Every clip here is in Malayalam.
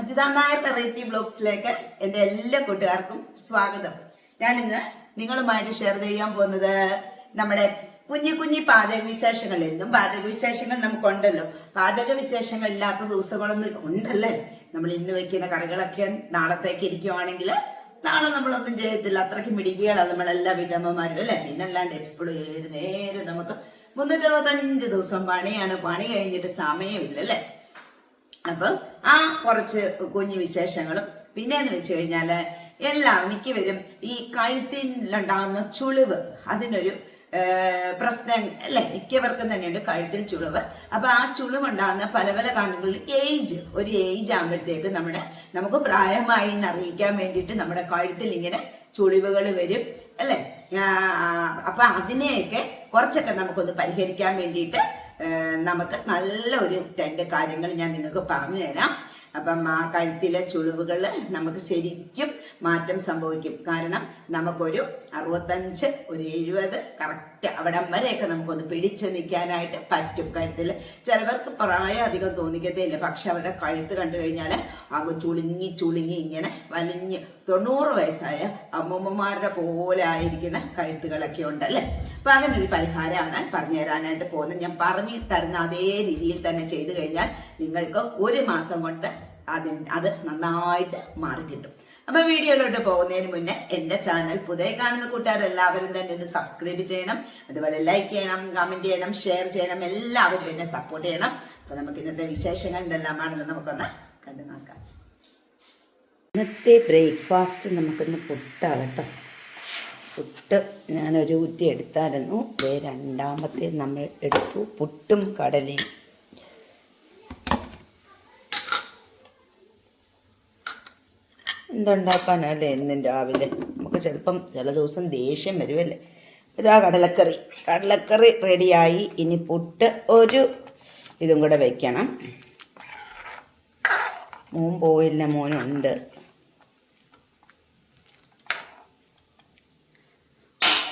അജിത നായർ വെറൈറ്റി ബ്ലോഗ്സിലേക്ക് എന്റെ എല്ലാ കൂട്ടുകാർക്കും സ്വാഗതം. ഞാൻ ഇന്ന് നിങ്ങളുമായിട്ട് ഷെയർ ചെയ്യാൻ പോകുന്നത് നമ്മുടെ കുഞ്ഞു കുഞ്ഞു പാചക വിശേഷങ്ങൾ എന്നും പാചക വിശേഷങ്ങൾ നമുക്കുണ്ടല്ലോ. പാചക വിശേഷങ്ങൾ ഇല്ലാത്ത ദിവസങ്ങളൊന്നും ഉണ്ടല്ലേ? നമ്മൾ ഇന്ന് വെക്കുന്ന കറികളൊക്കെ നാളത്തേക്ക് ഇരിക്കുവാണെങ്കിൽ നാളെ നമ്മളൊന്നും ചെയ്യത്തില്ല. അത്രയ്ക്ക് മിടിക്കുകയാണ് നമ്മളെല്ലാ വീട്ടമ്മമാരും അല്ലേ? പിന്നല്ലാണ്ട് എപ്പോഴും ഏത് നേരം നമുക്ക് മുന്നൂറ്റി അറുപത്തഞ്ച് ദിവസം പണിയാണ്. പണി കഴിഞ്ഞിട്ട് സമയമില്ല അല്ലേ അപ്പൊ ആ കുറച്ച് കുഞ്ഞു വിശേഷങ്ങളും പിന്നെന്ന് വെച്ച് കഴിഞ്ഞാൽ എല്ലാ മിക്കവരും ഈ കഴുത്തിലുണ്ടാകുന്ന ചുളിവ് അതിനൊരു പ്രശ്നം അല്ലെ മിക്കവർക്കും തന്നെയുണ്ട് കഴുത്തിൽ ചുളിവ്. അപ്പൊ ആ ചുളിവ് ഉണ്ടാകുന്ന പല പല കാരണങ്ങളിൽ ഏജ് ഒരു ഏജ് ആകുമ്പോഴത്തേക്ക് നമ്മുടെ നമുക്ക് പ്രായമായി എന്ന് അറിയിക്കാൻ വേണ്ടിയിട്ട് നമ്മുടെ കഴുത്തിൽ ഇങ്ങനെ ചുളിവുകൾ വരും അല്ലെ? അപ്പൊ അതിനെയൊക്കെ കുറച്ചൊക്കെ നമുക്കൊന്ന് പരിഹരിക്കാൻ വേണ്ടിയിട്ട് നമുക്ക് നല്ല ഒരു രണ്ട് കാര്യങ്ങൾ ഞാൻ നിങ്ങൾക്ക് പറഞ്ഞു തരാം. അപ്പം ആ കഴുത്തിലെ ചുളിവുകൾ നമുക്ക് ശരിക്കും മാറ്റം സംഭവിക്കും. കാരണം നമുക്കൊരു അറുപത്തഞ്ച് ഒരു എഴുപത് കറക്റ്റ് അവിടെ വരെയൊക്കെ നമുക്കൊന്ന് പിടിച്ചു നിൽക്കാനായിട്ട് പറ്റും കഴുത്തിൽ. ചിലവർക്ക് പ്രായം അധികം തോന്നിക്കത്തേയില്ല പക്ഷെ അവരുടെ കഴുത്ത് കണ്ടു കഴിഞ്ഞാൽ അങ്ങ് ചുളുങ്ങി ചുളുങ്ങി ഇങ്ങനെ വലിഞ്ഞ് തൊണ്ണൂറ് വയസ്സായ അമ്മൂമ്മമാരുടെ പോലെ ആയിരിക്കുന്ന കഴുത്തുകളൊക്കെ ഉണ്ട് അല്ലേ അപ്പൊ അതിനൊരു പരിഹാരമാണ് പറഞ്ഞു തരാനായിട്ട് പോകുന്നത്. ഞാൻ പറഞ്ഞു തരുന്ന അതേ രീതിയിൽ തന്നെ ചെയ്തു കഴിഞ്ഞാൽ നിങ്ങൾക്ക് ഒരു മാസം കൊണ്ട് അതിന് അത് നന്നായിട്ട് മാറി കിട്ടും. അപ്പൊ വീഡിയോയിലോട്ട് പോകുന്നതിന് മുന്നേ എന്റെ ചാനൽ പുതിയ കാണുന്ന കൂട്ടുകാരെല്ലാവരും തന്നെ ഒന്ന് സബ്സ്ക്രൈബ് ചെയ്യണം. അതുപോലെ ലൈക്ക് ചെയ്യണം കമന്റ് ചെയ്യണം ഷെയർ ചെയ്യണം. എല്ലാവരും എന്നെ സപ്പോർട്ട് ചെയ്യണം. അപ്പൊ നമുക്ക് ഇന്നത്തെ വിശേഷങ്ങൾ എന്തെല്ലാമാണെന്ന് നമുക്കൊന്ന് കണ്ടു നോക്കാം ഇന്നത്തെ ബ്രേക്ക്ഫാസ്റ്റ് നമുക്കിന്ന് പുട്ടാകട്ടോ പുട്ട് ഞാനൊരു കുറ്റി എടുത്തായിരുന്നു. ദേ രണ്ടാമത്തെ നമ്മൾ എടുത്തു പുട്ടും കടലയും. എന്തുണ്ടാക്കാനല്ലേ എന്നും രാവിലെ? നമുക്ക് ചിലപ്പം ചില ദിവസം ദേഷ്യം വരുമല്ലേ ഇതാ കടലക്കറി. കടലക്കറി റെഡിയായി. ഇനി പുട്ട് ഒരു ഇതും കൂടെ വയ്ക്കണം മോൻ പോയില്ല മോനുണ്ട്.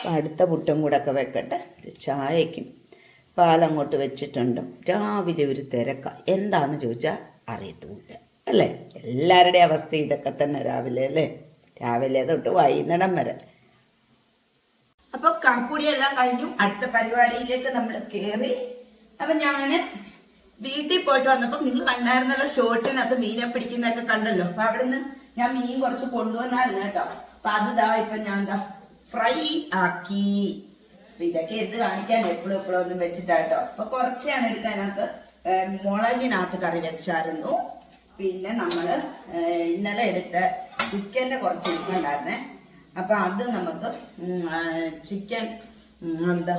അപ്പം അടുത്ത പുട്ടും കൂടെ ഒക്കെ വെക്കട്ടെ. ചായക്കും പാലങ്ങോട്ട് വെച്ചിട്ടുണ്ട്. രാവിലെ ഒരു തിരക്ക. എന്താന്ന് ചോദിച്ചാൽ അറിയത്തുമില്ല. അല്ലേ? എല്ലാവരുടെ അവസ്ഥ ഇതൊക്കെ തന്നെ രാവിലെ അല്ലേ? രാവിലെ തൊട്ട് വൈകുന്നേരം വരെ. അപ്പൊ കാപ്പുടി എല്ലാം കഴിഞ്ഞു. അടുത്ത പരിപാടിയിലേക്ക് നമ്മൾ കേറി. അപ്പൊ ഞാൻ വീട്ടിൽ പോയിട്ട് വന്നപ്പോ നിങ്ങൾ കണ്ടായിരുന്നല്ലോ ഷോട്ടിനകത്ത് മീനെ പിടിക്കുന്നതൊക്കെ കണ്ടല്ലോ. അപ്പൊ അവിടുന്ന് ഞാൻ മീൻ കുറച്ച് കൊണ്ടുവന്നായിരുന്നു കേട്ടോ. അപ്പൊ അത് ഇതാ ഇപ്പൊ ഞാൻ എന്താ ഫ്രൈ ആക്കി. ഇതൊക്കെ എന്ത് കാണിക്കാൻ എപ്പോഴും എപ്പോഴും ഒന്നും വെച്ചിട്ടാട്ടോ. അപ്പൊ കുറച്ചാണ് എടുത്ത് അതിനകത്ത് മുളകിനകത്ത് കറി വെച്ചായിരുന്നു. പിന്നെ നമ്മൾ ഇന്നലെ എടുത്ത ചിക്കന്റെ കുറച്ച് ഇരിക്കുന്നുണ്ടായിരുന്നേ അപ്പൊ അത് നമുക്ക് ചിക്കൻ എന്താ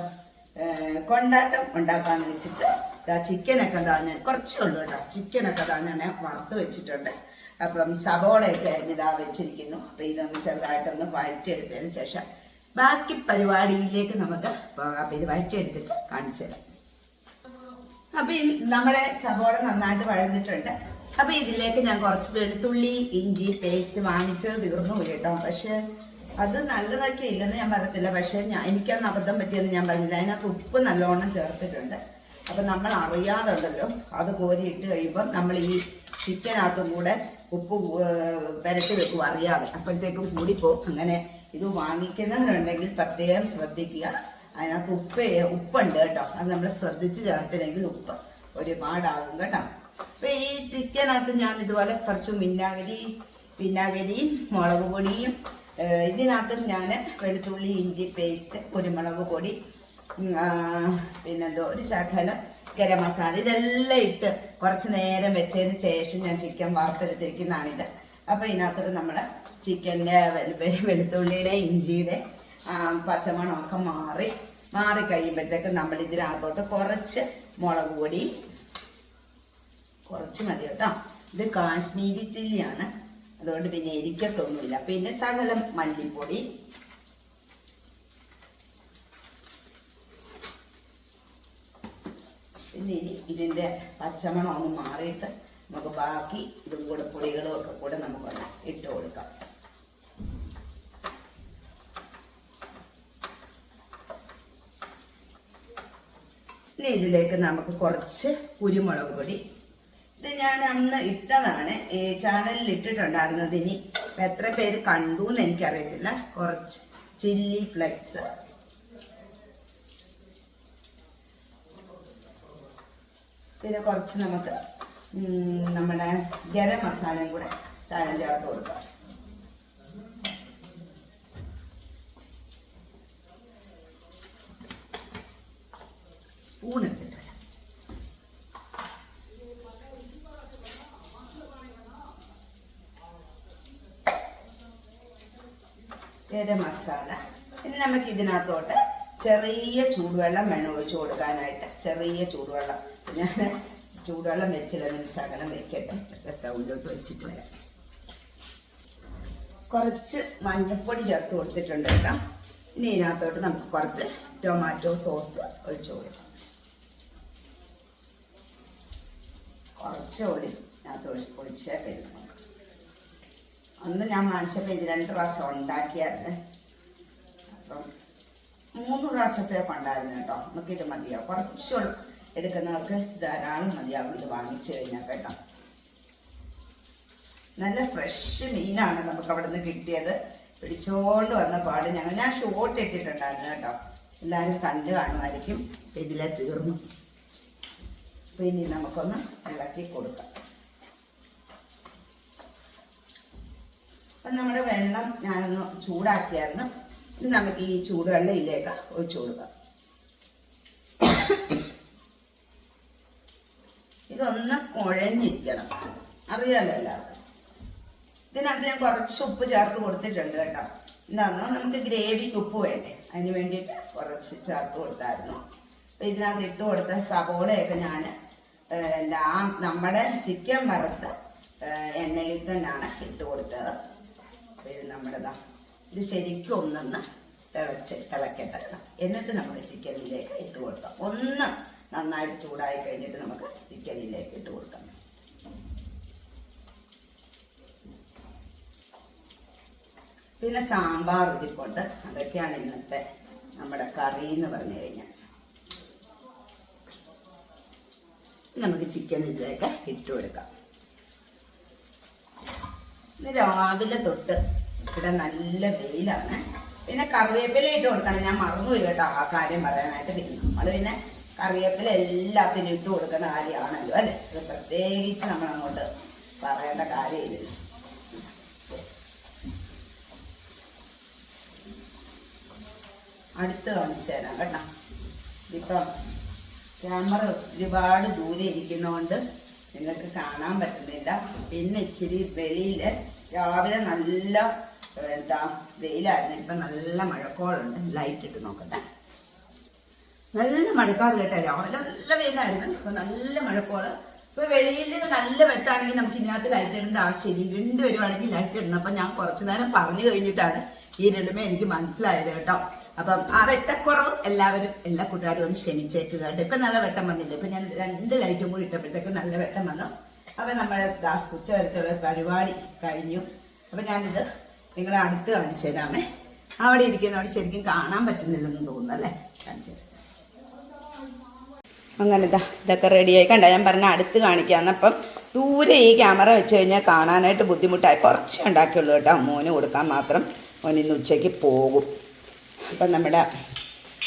കൊണ്ടാട്ടം ഉണ്ടാക്കാന്ന് വെച്ചിട്ട് ചിക്കനൊക്കെ താന് കുറച്ചേ ഉള്ളൂ കേട്ടോ. ചിക്കനൊക്കെ താൻ തന്നെ വറുത്ത് വെച്ചിട്ടുണ്ട്. അപ്പം സബോളയൊക്കെ ഇതാ വെച്ചിരിക്കുന്നു. അപ്പൊ ഇതൊന്ന് ചെറുതായിട്ടൊന്ന് വഴറ്റിയെടുത്തതിന് ശേഷം ബാക്കി പരിപാടിയിലേക്ക് നമുക്ക് പോകാം. ഇത് വഴറ്റിയെടുത്തിട്ട് കാണിച്ചു തരാം. അപ്പൊ നമ്മുടെ സവോള നന്നായിട്ട് വഴന്നിട്ടുണ്ട്. അപ്പൊ ഇതിലേക്ക് ഞാൻ കുറച്ച് വെളുത്തുള്ളി ഇഞ്ചി പേസ്റ്റ് വാങ്ങിച്ചത് തീർന്നു കേട്ടോ. പക്ഷെ അത് നല്ലതൊക്കെ ഇല്ലെന്ന് ഞാൻ പറയത്തില്ല പക്ഷെ ഞാൻ എനിക്കന്ന് അബദ്ധം പറ്റിയെന്ന് ഞാൻ പറഞ്ഞില്ല. അതിനകത്ത് ഉപ്പ് നല്ലോണം ചേർത്തിട്ടുണ്ട്. അപ്പൊ നമ്മൾ അറിയാതുണ്ടല്ലോ അത് കോരിയിട്ട് കഴിയുമ്പോൾ നമ്മൾ ഈ ചിക്കനകത്തും കൂടെ ഉപ്പ് പുരട്ടി വെക്കും അറിയാതെ. അപ്പോഴത്തേക്കും കൂടിപ്പോവും. അങ്ങനെ ഇത് വാങ്ങിക്കുന്നവരുണ്ടെങ്കിൽ പ്രത്യേകം ശ്രദ്ധിക്കുക. അതിനകത്ത് ഉപ്പ് ഉപ്പുണ്ട് കേട്ടോ. അത് നമ്മൾ ശ്രദ്ധിച്ച് ചേർത്തില്ലെങ്കിൽ ഉപ്പ് ഒരുപാടാകും കേട്ടോ. അപ്പൊ ഈ ചിക്കനകത്ത് ഞാൻ ഇതുപോലെ കുറച്ച് മിന്നാഗരി വിനാഗിരിയും മുളക് പൊടിയും ഇതിനകത്ത് ഞാൻ വെളുത്തുള്ളി ഇഞ്ചി പേസ്റ്റ് കുരുമുളക് പൊടി പിന്നെന്തോ ഒരു ശകലം ഗരം മസാല ഇതെല്ലാം ഇട്ട് കുറച്ച് നേരം വെച്ചതിന് ശേഷം ഞാൻ ചിക്കൻ വറുത്തെടുത്തിരിക്കുന്നതാണിത്. അപ്പൊ ഇതിനകത്തോട്ട് നമ്മൾ ചിക്കന്റെ വെളുത്തുള്ളിയുടെ ഇഞ്ചിയുടെ പച്ചമണമൊക്കെ മാറി മാറി കഴിയുമ്പോഴത്തേക്ക് നമ്മൾ ഇതിനകത്തോട്ട് കുറച്ച് മുളക് പൊടി. കുറച്ച് മതി കേട്ടോ. ഇത് കാശ്മീരി ചില്ലിയാണ്. അതുകൊണ്ട് പിന്നെ എരിക്കത്തൊന്നുമില്ല. പിന്നെ സകലം മല്ലിപ്പൊടി. പിന്നെ ഇനി ഇതിന്റെ പച്ചമണം ഒന്ന് മാറിയിട്ട് നമുക്ക് ബാക്കി ഇതും കൂടെ പൊടികളും ഒക്കെ കൂടെ നമുക്കൊന്ന് ഇട്ട് കൊടുക്കാം. ഇനി ഇതിലേക്ക് നമുക്ക് കുറച്ച് കുരുമുളക് പൊടി. ഇത് ഞാൻ അന്ന് ഇട്ടതാണ്. ഈ ചാനലിൽ ഇട്ടിട്ടുണ്ടായിരുന്നത് ഇനി എത്ര പേര് കണ്ടു എന്ന് എനിക്കറിയത്തില്ല. കുറച്ച് ചില്ലി ഫ്ലെക്സ്. പിന്നെ കുറച്ച് നമുക്ക് നമ്മുടെ ഗരം മസാലയും കൂടെ ചാനൽ ചേർത്ത് കൊടുക്കാം. സ്പൂൺ എടുത്തിട്ട് മസാല. ഇനി നമുക്ക് ഇതിനകത്തോട്ട് ചെറിയ ചൂടുവെള്ളം വേണം ഒഴിച്ചു കൊടുക്കാനായിട്ട്. ചെറിയ ചൂടുവെള്ളം. ഞാൻ ചൂടുവെള്ളം വെച്ചില്ല ഒരു ശകലം വെക്കട്ടെ. സ്റ്റൗവിലോട്ട് വെച്ചിട്ട് വരാം. കുറച്ച് മഞ്ഞൾപ്പൊടി ചേർത്ത് കൊടുത്തിട്ടുണ്ട് കേട്ടോ. ഇനി ഇതിനകത്തോട്ട് നമുക്ക് കുറച്ച് ടൊമാറ്റോ സോസ് ഒഴിച്ചു കൊടുക്കാം. കുറച്ച് ഒരു ഒഴി ഒഴിച്ചേ വരുന്നു അന്ന് ഞാൻ വാങ്ങിച്ചപ്പോൾ ഇത് രണ്ട് പ്രാവശ്യം ഉണ്ടാക്കിയായിരുന്നു. അപ്പം മൂന്ന് പ്രാവശ്യത്തെ ഉണ്ടായിരുന്നു കേട്ടോ. നമുക്കിത് മതിയാവും. കുറച്ച് എടുക്കുന്നവർക്ക് ധാരാളം മതിയാവും ഇത് വാങ്ങിച്ചു കഴിഞ്ഞാൽ കേട്ടോ. നല്ല ഫ്രഷ് മീനാണ് നമുക്ക് അവിടെ നിന്ന് കിട്ടിയത്. പിടിച്ചോണ്ട് വന്ന പാട് ഞങ്ങൾ. ഞാൻ ഷോട്ട് ഇട്ടിട്ടുണ്ടായിരുന്നു കേട്ടോ. എല്ലാവരും കണ്ടു കാണുമായിരിക്കും. ഇതിലെ തീർന്നു. അപ്പൊ ഇനി നമുക്കൊന്ന് ഇളക്കി കൊടുക്കാം. അപ്പം നമ്മുടെ വെള്ളം ഞാനൊന്ന് ചൂടാക്കിയായിരുന്നു. ഇനി നമുക്ക് ഈ ചൂടുവെള്ളം ഇതിലേക്ക് ഒഴിച്ചു കൊടുക്കാം. ഇതൊന്ന് കുഴഞ്ഞിരിക്കണം. അറിയാലോ എല്ലാവർക്കും. ഇതിനകത്ത് ഞാൻ കുറച്ച് ഉപ്പ് ചേർത്ത് കൊടുത്തിട്ടുണ്ട് കേട്ടോ. എന്താണെന്നോ നമുക്ക് ഗ്രേവിക്ക് ഉപ്പ് വേണ്ടേ? അതിന് വേണ്ടിയിട്ട് കുറച്ച് ചേർത്ത് കൊടുത്തായിരുന്നു. അപ്പം ഇതിനകത്ത് ഇട്ട് കൊടുത്ത സവോളയൊക്കെ ഞാൻ ആ നമ്മുടെ ചിക്കൻ വറുത്ത് എണ്ണയിൽ തന്നെയാണ് ഇട്ട് കൊടുത്തത്. ഇത് നമ്മുടെ ഇത് ശരിക്കും ഒന്നൊന്ന് തിളച്ച് തിളക്കട്ടെ. കേട്ടോ. എന്നിട്ട് നമുക്ക് ചിക്കനിലേക്ക് ഇട്ട് കൊടുക്കാം. ഒന്ന് നന്നായിട്ട് ചൂടായി കഴിഞ്ഞിട്ട് നമുക്ക് ചിക്കനിലേക്ക് ഇട്ട് കൊടുക്കാം. പിന്നെ സാമ്പാർ ഇരിപ്പുണ്ട് അതൊക്കെയാണ് ഇന്നത്തെ നമ്മുടെ കറി എന്ന് പറഞ്ഞു കഴിഞ്ഞാൽ. നമുക്ക് ചിക്കൻ ഇതിലേക്ക് ഇട്ട് കൊടുക്കാം. ഇന്ന് രാവിലെ തൊട്ട് ഇവിടെ നല്ല വെയിലാണ്. പിന്നെ കറിവേപ്പില ഇട്ട് കൊടുക്കണം. ഞാൻ മറന്നുപോയി കേട്ടോ ആ കാര്യം പറയാനായിട്ട്. പിന്നെ നമ്മൾ പിന്നെ കറിവേപ്പില എല്ലാത്തിനും ഇട്ട് കൊടുക്കുന്ന കാര്യമാണല്ലോ അല്ലേ? അത് പ്രത്യേകിച്ച് നമ്മൾ അങ്ങോട്ട് പറയേണ്ട കാര്യമില്ല. അടുത്ത് കാണിച്ചു തരാം കേട്ടോ. ഇപ്പം ക്യാമറ ഒരുപാട് ദൂരെ ഇരിക്കുന്നതുകൊണ്ട് നിങ്ങൾക്ക് കാണാൻ പറ്റുന്നില്ല. പിന്നെ ഇച്ചിരി വെളിയിൽ രാവിലെ നല്ല എന്താ വെയിലായിരുന്നു. ഇപ്പം നല്ല മഴക്കോളുണ്ട്. ലൈറ്റ് ഇട്ട് നോക്കട്ടെ. നല്ല മഴക്കാറ് കേട്ടോ. രാവിലെ നല്ല വെയിലായിരുന്നു. ഇപ്പൊ നല്ല മഴക്കോൾ. ഇപ്പൊ വെളിയിൽ നല്ല വെട്ടാണെങ്കിൽ നമുക്ക് ഇതിനകത്ത് ലൈറ്റ് ഇടേണ്ട ആവശ്യമില്ല. ഇരുണ്ട് വരുവാണെങ്കിൽ ലൈറ്റ് ഇടണം. അപ്പൊ ഞാൻ കുറച്ചു നേരം പറഞ്ഞു കഴിഞ്ഞിട്ടാണ് ഈ രണ്ടുമേ എനിക്ക് മനസ്സിലായത് കേട്ടോ. അപ്പം ആ വെട്ടക്കുറവ് എല്ലാവരും എല്ലാ കൂട്ടുകാരും ഒന്ന് ക്ഷമിച്ചേക്കുക കേട്ടോ ഇപ്പൊ നല്ല വെട്ടം വന്നില്ല? ഇപ്പൊ ഞാൻ രണ്ട് ലൈറ്റും കൂടി ഇട്ടപ്പോഴത്തേക്ക് നല്ല വെട്ടം വന്നു. അപ്പൊ നമ്മുടെ ഉച്ചവരത്തുള്ള പരിപാടി കഴിഞ്ഞു. അപ്പൊ ഞാനിത് നിങ്ങളെ അടുത്ത് കാണിച്ചു തരാമേ. അവിടെ ഇരിക്കുന്നവിടെ ശരിക്കും കാണാൻ പറ്റുന്നില്ലെന്ന് തോന്നുന്നു അല്ലേ? കാണിച്ചു തരാം. അങ്ങനെ ഇതാ ഇതൊക്കെ റെഡിയായി. കണ്ടോ ഞാൻ പറഞ്ഞ അടുത്ത് കാണിക്കാന്ന്. അപ്പം ദൂരെ ഈ ക്യാമറ വെച്ച് കഴിഞ്ഞാൽ കാണാനായിട്ട് ബുദ്ധിമുട്ടായി. കുറച്ചേ ഉണ്ടാക്കിയുള്ളൂ കേട്ടോ. മോന് കൊടുക്കാൻ മാത്രം മോൻ ഇന്ന് ഉച്ചയ്ക്ക് പോകും. അപ്പം നമ്മുടെ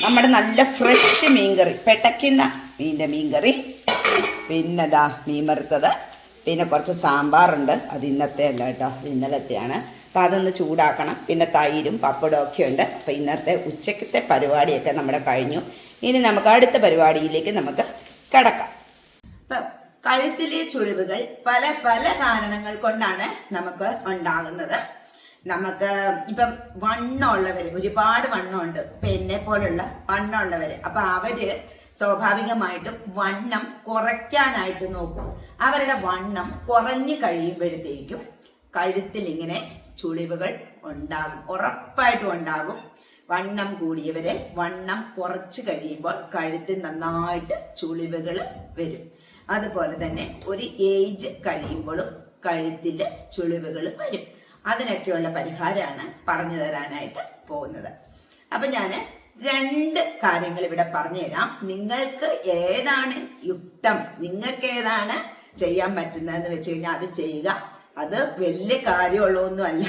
നമ്മുടെ നല്ല ഫ്രഷ് മീൻകറി പെട്ടയ്ക്കുന്ന മീന്റെ മീൻകറി. പിന്നെ ദാ മീൻ വറുത്തത്. പിന്നെ കുറച്ച് സാമ്പാറുണ്ട്. അത് ഇന്നത്തെ അല്ല കേട്ടോ ഇന്നലത്തെയാണ്. അപ്പം അതൊന്ന് ചൂടാക്കണം. പിന്നെ തൈരും പപ്പടവും ഒക്കെ ഉണ്ട്. അപ്പം ഇന്നത്തെ ഉച്ചക്കത്തെ പരിപാടിയൊക്കെ നമ്മുടെ കഴിഞ്ഞു. ഇനി നമുക്ക് അടുത്ത പരിപാടിയിലേക്ക് നമുക്ക് കിടക്കാം. ഇപ്പം കഴുത്തിലെ ചുളിവുകൾ പല പല കാരണങ്ങൾ കൊണ്ടാണ് നമുക്ക് ഉണ്ടാകുന്നത്. നമുക്ക് ഇപ്പം വണ്ണമുള്ളവർ ഒരുപാട് വണ്ണമുണ്ട്. പെന്നെ എന്നെ പോലുള്ള വണ്ണമുള്ളവര്. അപ്പൊ അവർ സ്വാഭാവികമായിട്ടും വണ്ണം കുറയ്ക്കാനായിട്ട് നോക്കും. അവരുടെ വണ്ണം കുറഞ്ഞു കഴിയുമ്പോഴത്തേക്കും കഴുത്തിൽ ഇങ്ങനെ ചുളിവുകൾ ഉണ്ടാകും. ഉറപ്പായിട്ടും ഉണ്ടാകും. വണ്ണം കൂടിയവരെ വണ്ണം കുറച്ച് കഴിയുമ്പോൾ കഴുത്തിൽ നന്നായിട്ട് ചുളിവുകൾ വരും. അതുപോലെ തന്നെ ഒരു ഏജ് കഴിയുമ്പോഴും കഴുത്തിൽ ചുളിവുകൾ വരും. അതിനൊക്കെയുള്ള പരിഹാരമാണ് പറഞ്ഞു തരാനായിട്ട് പോകുന്നത്. അപ്പൊ ഞാൻ രണ്ട് കാര്യങ്ങൾ ഇവിടെ പറഞ്ഞു തരാം നിങ്ങൾക്ക് ഏതാണ് യുക്തം? നിങ്ങൾക്ക് ഏതാണ് ചെയ്യാൻ പറ്റുന്നതെന്ന് വെച്ച് കഴിഞ്ഞാൽ അത് ചെയ്യുക. അത് വലിയ കാര്യമുള്ളതൊന്നുമല്ല.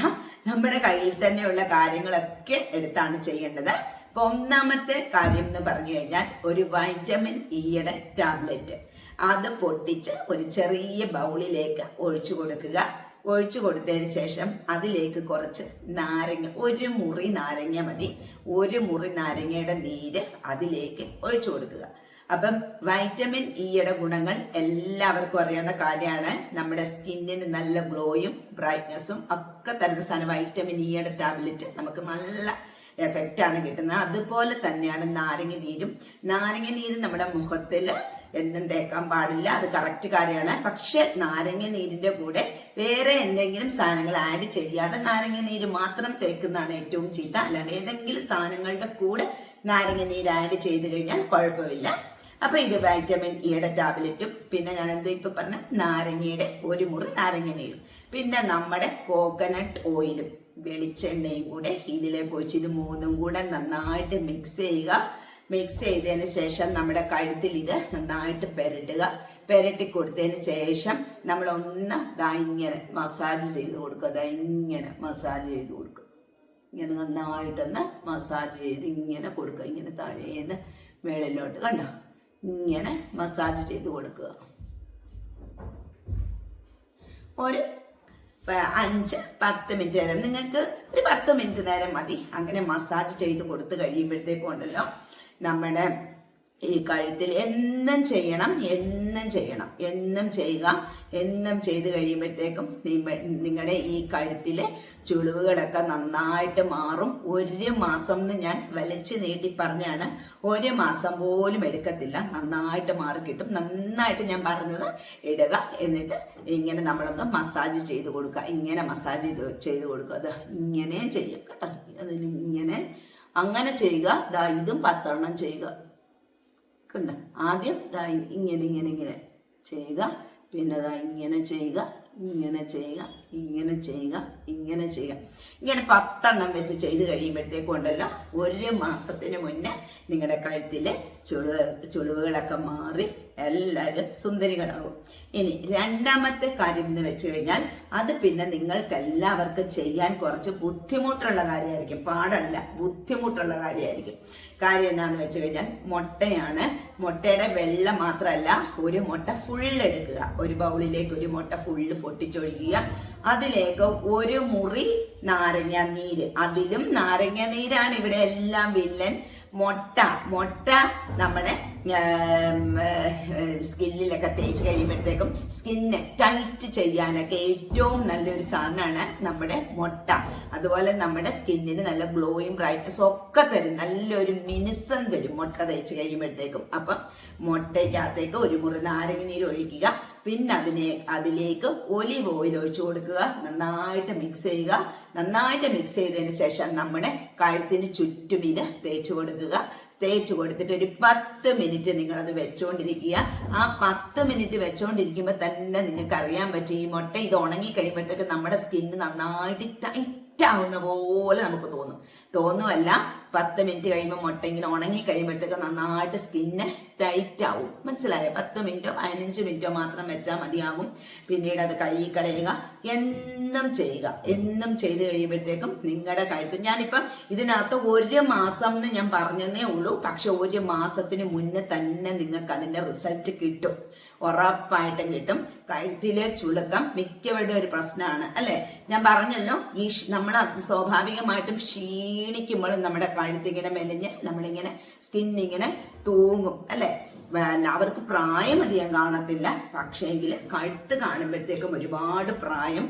നമ്മുടെ കയ്യിൽ തന്നെയുള്ള കാര്യങ്ങളൊക്കെ എടുത്താണ് ചെയ്യേണ്ടത്. അപ്പൊ ഒന്നാമത്തെ കാര്യം എന്ന് പറഞ്ഞു കഴിഞ്ഞാൽ ഒരു വൈറ്റമിൻ ഇയുടെ ടാബ്ലറ്റ് അത് പൊട്ടിച്ച് ഒരു ചെറിയ ബൗളിലേക്ക് ഒഴിച്ചു കൊടുക്കുക. ഒഴിച്ചു കൊടുത്തതിന് ശേഷം അതിലേക്ക് കുറച്ച് നാരങ്ങ ഒരു മുറി നാരങ്ങ മതി. ഒരു മുറി നാരങ്ങയുടെ നീര് അതിലേക്ക് ഒഴിച്ചു കൊടുക്കുക. അപ്പം വൈറ്റമിൻ ഇയുടെ ഗുണങ്ങൾ എല്ലാവർക്കും അറിയാവുന്ന കാര്യമാണ്. നമ്മുടെ സ്കിന്നിന് നല്ല ഗ്ലോയും ബ്രൈറ്റ്നസ്സും ഒക്കെ തരുന്ന സാധനം വൈറ്റമിൻ ഇയുടെ ടാബ്ലറ്റ് നമുക്ക് നല്ല എഫക്റ്റ് ആണ് കിട്ടുന്നത്. അതുപോലെ തന്നെയാണ് നാരങ്ങ നീരും. നാരങ്ങ നീര് നമ്മുടെ മുഖത്തിൽ എന്നും തേക്കാൻ പാടില്ല. അത് കറക്റ്റ് കാര്യമാണ്. പക്ഷെ നാരങ്ങ നീരിന്റെ കൂടെ വേറെ എന്തെങ്കിലും സാധനങ്ങൾ ആഡ് ചെയ്യാതെ നാരങ്ങ നീര് മാത്രം തേക്കുന്നതാണ് ഏറ്റവും ചീത്ത. അല്ലാണ്ട് ഏതെങ്കിലും സാധനങ്ങളുടെ കൂടെ നാരങ്ങ നീര് ആഡ് ചെയ്ത് കഴിഞ്ഞാൽ കുഴപ്പമില്ല. അപ്പൊ ഇത് വൈറ്റമിൻ ഇയുടെ ടാബ്ലറ്റും പിന്നെ ഞാൻ എന്തോ ഇപ്പൊ പറഞ്ഞ നാരങ്ങയുടെ ഒരു മുറി നാരങ്ങ നീരും. പിന്നെ നമ്മുടെ കോക്കനട്ട് ഓയിലും വെളിച്ചെണ്ണയും കൂടെ ഇതിലേക്ക് ഒഴിച്ച് ഇത് മൂന്നും കൂടെ നന്നായിട്ട് മിക്സ് ചെയ്യുക. മിക്സ് ചെയ്തതിന് ശേഷം നമ്മുടെ കഴുത്തിൽ ഇത് നന്നായിട്ട് പെരട്ടുക. പെരട്ടി കൊടുത്തതിന് ശേഷം നമ്മൾ ഒന്ന് ദാ ഇങ്ങനെ മസാജ് ചെയ്ത് കൊടുക്കുക. ദാ ഇങ്ങനെ മസാജ് ചെയ്ത് കൊടുക്കുക. ഇങ്ങനെ നന്നായിട്ടൊന്ന് മസാജ് ചെയ്ത് ഇങ്ങനെ കൊടുക്കുക. ഇങ്ങനെ താഴേന്ന് മേളിലോട്ട് കണ്ടോ? ഇങ്ങനെ മസാജ് ചെയ്ത് കൊടുക്കുക. ഒരു അഞ്ച് പത്ത് മിനിറ്റ് നേരം. നിങ്ങൾക്ക് ഒരു പത്ത് മിനിറ്റ് നേരം മതി. അങ്ങനെ മസാജ് ചെയ്ത് കൊടുത്തു കഴിയുമ്പോഴത്തേക്കും ഉണ്ടല്ലോ നമ്മുടെ ഈ കഴുത്തിൽ എന്നും ചെയ്യണം എന്നും ചെയ്യണം എന്നും ചെയ്യുക. എന്നും ചെയ്ത് കഴിയുമ്പോഴത്തേക്കും നിങ്ങളുടെ ഈ കഴുത്തിലെ ചുളിവുകളൊക്കെ നന്നായിട്ട് മാറും. ഒരു മാസം എന്ന് ഞാൻ വലിച്ചു നീട്ടി പറഞ്ഞാണ് ഒരു മാസം പോലും എടുക്കത്തില്ല. നന്നായിട്ട് മാറി കിട്ടും. നന്നായിട്ട് ഞാൻ പറഞ്ഞത് ഇടുക. എന്നിട്ട് ഇങ്ങനെ നമ്മളൊന്ന് മസാജ് ചെയ്ത് കൊടുക്കുക. ഇങ്ങനെ മസാജ് ചെയ്ത് കൊടുക്കുക. അത് ഇങ്ങനെ ചെയ്യും കേട്ടോ. അതിന് ഇങ്ങനെ അങ്ങനെ ചെയ്യുക. ഇതും പത്തെണ്ണം ചെയ്യുക. കണ്ട ആദ്യം ഇങ്ങനെ ഇങ്ങനെ ഇങ്ങനെ ചെയ്യുക പിന്നെ ഇങ്ങനെ ചെയ്യുക ഇങ്ങനെ ചെയ്യുക ഇങ്ങനെ ചെയ്യുക ഇങ്ങനെ ചെയ്യുക. ഇങ്ങനെ പത്തെണ്ണം വെച്ച് ചെയ്ത് കഴിയുമ്പോഴത്തേക്കും ഉണ്ടല്ലോ ഒരു മാസത്തിന് മുന്നേ നിങ്ങളുടെ കഴുത്തിലെ ചുളിവ് ചുളിവുകളൊക്കെ മാറി എല്ലാവരും സുന്ദരികളാകും ഇനി രണ്ടാമത്തെ കാര്യം എന്ന് വെച്ച് കഴിഞ്ഞാൽ അത് പിന്നെ നിങ്ങൾക്ക് എല്ലാവർക്കും ചെയ്യാൻ കുറച്ച് ബുദ്ധിമുട്ടുള്ള കാര്യമായിരിക്കും. പാടല്ല ബുദ്ധിമുട്ടുള്ള കാര്യമായിരിക്കും. കാര്യം എന്താണെന്ന് വെച്ച് കഴിഞ്ഞാൽ മുട്ടയാണ് മുട്ടയുടെ വെള്ളം മാത്രമല്ല ഒരു മുട്ട ഫുൾ എടുക്കുക. ഒരു ബൗളിലേക്ക് ഒരു മുട്ട ഫുള്ള് പൊട്ടിച്ചൊഴിക്കുക അതിലേക്ക് ഒരു മുറി നാരങ്ങ നീര്. അതിലും നാരങ്ങ നീരാണ് ഇവിടെ എല്ലാം വില്ലൻ. മൊട്ട മൊട്ട നമ്മുടെ സ്കിന്നിലൊക്കെ തേച്ച് കഴിയുമ്പോഴത്തേക്കും സ്കിന്ന് ടൈറ്റ് ചെയ്യാനൊക്കെ ഏറ്റവും നല്ലൊരു സാധനമാണ് നമ്മുടെ മുട്ട. അതുപോലെ നമ്മുടെ സ്കിന്നിന് നല്ല ഗ്ലോയും ബ്രൈറ്റ്നസ് ഒക്കെ തരും. നല്ലൊരു മിനുസം തരും മുട്ട തേച്ച് കഴിയുമ്പോഴത്തേക്കും. അപ്പം മുട്ടയ്ക്കകത്തേക്ക് ഒരു മുറി നാരങ്ങ നീര് ഒഴിക്കുക. പിന്നെ അതിനെ അതിലേക്ക് ഒലിവ് ഓയിൽ ഒഴിച്ചു കൊടുക്കുക. നന്നായിട്ട് മിക്സ് ചെയ്യുക. നന്നായിട്ട് മിക്സ് ചെയ്തതിന് ശേഷം നമ്മുടെ കഴുത്തിന് ചുറ്റും ഇത് തേച്ച് കൊടുക്കുക. തേച്ച് കൊടുത്തിട്ട് ഒരു പത്ത് മിനിറ്റ് നിങ്ങളത് വെച്ചുകൊണ്ടിരിക്കുക ആ പത്ത് മിനിറ്റ് വെച്ചുകൊണ്ടിരിക്കുമ്പോൾ തന്നെ നിങ്ങൾക്ക് അറിയാൻ പറ്റും ഈ മുട്ട ഇത് ഉണങ്ങി കഴിയുമ്പോഴത്തേക്ക് നമ്മുടെ സ്കിന്ന് നന്നായിട്ട് ടൈറ്റ് ആവുന്ന പോലെ നമുക്ക് തോന്നും. തോന്നുമല്ല പത്ത് മിനിറ്റ് കഴിയുമ്പോൾ മുട്ട ഇങ്ങനെ ഉണങ്ങി കഴിയുമ്പോഴത്തേക്ക് നന്നായിട്ട് സ്കിന്ന് ടൈറ്റ് ആവും. മനസ്സിലായോ? പത്ത് മിനിറ്റോ പതിനഞ്ച് മിനിറ്റോ മാത്രം വെച്ചാൽ മതിയാകും. പിന്നീട് അത് കഴുകിക്കളയുക എന്നും ചെയ്യുക. എന്നും ചെയ്ത് കഴിയുമ്പോഴത്തേക്കും നിങ്ങളുടെ കഴുത്ത് ഞാനിപ്പം ഇതിനകത്ത് ഒരു മാസം എന്ന് ഞാൻ പറഞ്ഞതേ ഉള്ളൂ. പക്ഷെ ഒരു മാസത്തിന് മുന്നേ തന്നെ നിങ്ങൾക്ക് അതിന്റെ റിസൾട്ട് കിട്ടും. ഉറപ്പായിട്ടും കിട്ടും. കഴുത്തിലെ ചുളുക്കം മിക്കവരുടെ ഒരു പ്രശ്നമാണ് അല്ലെ? ഞാൻ പറഞ്ഞല്ലോ ഈ നമ്മൾ സ്വാഭാവികമായിട്ടും ക്ഷീണിക്കുമ്പോഴും നമ്മുടെ കഴുത്തിങ്ങനെ മെലിഞ്ഞ് നമ്മളിങ്ങനെ സ്കിൻ ഇങ്ങനെ തൂങ്ങും അല്ലെ? അവർക്ക് പ്രായം അധികം കാണത്തില്ല. പക്ഷേങ്കിൽ കഴുത്ത് കാണുമ്പോഴത്തേക്കും ഒരുപാട് പ്രായം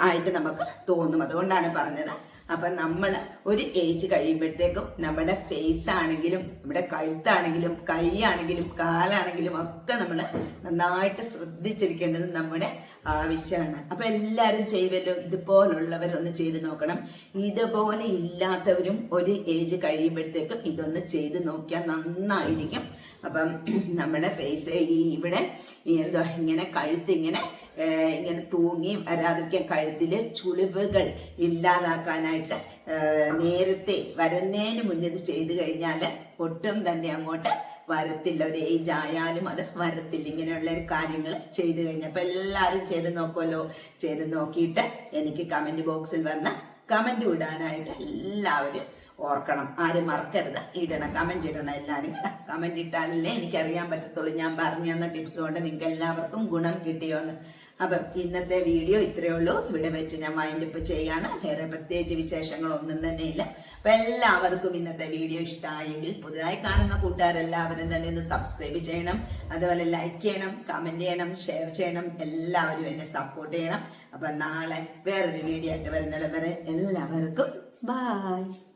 ആയിട്ട് നമുക്ക് തോന്നും. അതുകൊണ്ടാണ് പറഞ്ഞത്. അപ്പം നമ്മൾ ഒരു ഏജ് കഴിയുമ്പോഴത്തേക്കും നമ്മുടെ ഫേസ് ആണെങ്കിലും നമ്മുടെ കഴുത്താണെങ്കിലും കൈയാണെങ്കിലും കാലാണെങ്കിലും ഒക്കെ നമ്മൾ നന്നായിട്ട് ശ്രദ്ധിച്ചിരിക്കേണ്ടത് നമ്മുടെ ആവശ്യമാണ് അപ്പം എല്ലാവരും ചെയ്യുമല്ലോ ഇതുപോലുള്ളവരൊന്ന് ചെയ്ത് നോക്കണം. ഇതുപോലെ ഇല്ലാത്തവരും ഒരു ഏജ് കഴിയുമ്പോഴത്തേക്കും ഇതൊന്ന് ചെയ്ത് നോക്കിയാൽ നന്നായിരിക്കും. അപ്പം നമ്മുടെ ഫേസ് ഈ ഇവിടെ എന്തോ ഇങ്ങനെ കഴുത്ത് ഇങ്ങനെ തൂങ്ങി വരാതിരിക്കാൻ കഴുത്തിൽ ചുളിവുകൾ ഇല്ലാതാക്കാനായിട്ട് നേരത്തെ വരുന്നതിന് മുന്നേ ഇത് ചെയ്തു കഴിഞ്ഞാൽ ഒട്ടും തന്നെ അങ്ങോട്ട് വരത്തില്ല. ഒരു ഏജ് ആയാലും അത് വരത്തില്ല. ഇങ്ങനെയുള്ള കാര്യങ്ങൾ ചെയ്തു കഴിഞ്ഞപ്പോൾ എല്ലാവരും ചെയ്ത് നോക്കുമല്ലോ ചെയ്ത് നോക്കിയിട്ട് എനിക്ക് കമന്റ് ബോക്സിൽ വന്ന് കമന്റ് ഇടാനായിട്ട് എല്ലാവരും ഓർക്കണം. ആരും മറക്കരുത്. ഇടണം. കമന്റ് ഇടണം എല്ലാവരും കമന്റ് ഇട്ടാലല്ലേ എനിക്കറിയാൻ പറ്റത്തുള്ളൂ. ഞാൻ പറഞ്ഞു തന്ന ടിപ്സ് കൊണ്ട് നിങ്ങൾക്ക് എല്ലാവർക്കും ഗുണം കിട്ടിയോന്ന്. അപ്പം ഇന്നത്തെ വീഡിയോ ഇത്രയേ ഉള്ളൂ. ഇവിടെ വെച്ച് ഞാൻ മൈൻഡ് ഇപ്പ് ചെയ്യാണ്. വേറെ പ്രത്യേകിച്ച് വിശേഷങ്ങളൊന്നും തന്നെ ഇല്ല അപ്പൊ എല്ലാവർക്കും ഇന്നത്തെ വീഡിയോ ഇഷ്ടമായെങ്കിൽ പുതുതായി കാണുന്ന കൂട്ടുകാരെല്ലാവരും തന്നെ ഒന്ന് സബ്സ്ക്രൈബ് ചെയ്യണം. അതുപോലെ ലൈക്ക് ചെയ്യണം കമന്റ് ചെയ്യണം ഷെയർ ചെയ്യണം. എല്ലാവരും എന്നെ സപ്പോർട്ട് ചെയ്യണം. അപ്പൊ നാളെ വേറൊരു വീഡിയോ ആയിട്ട് വരുന്നത് വരെ എല്ലാവർക്കും ബായ്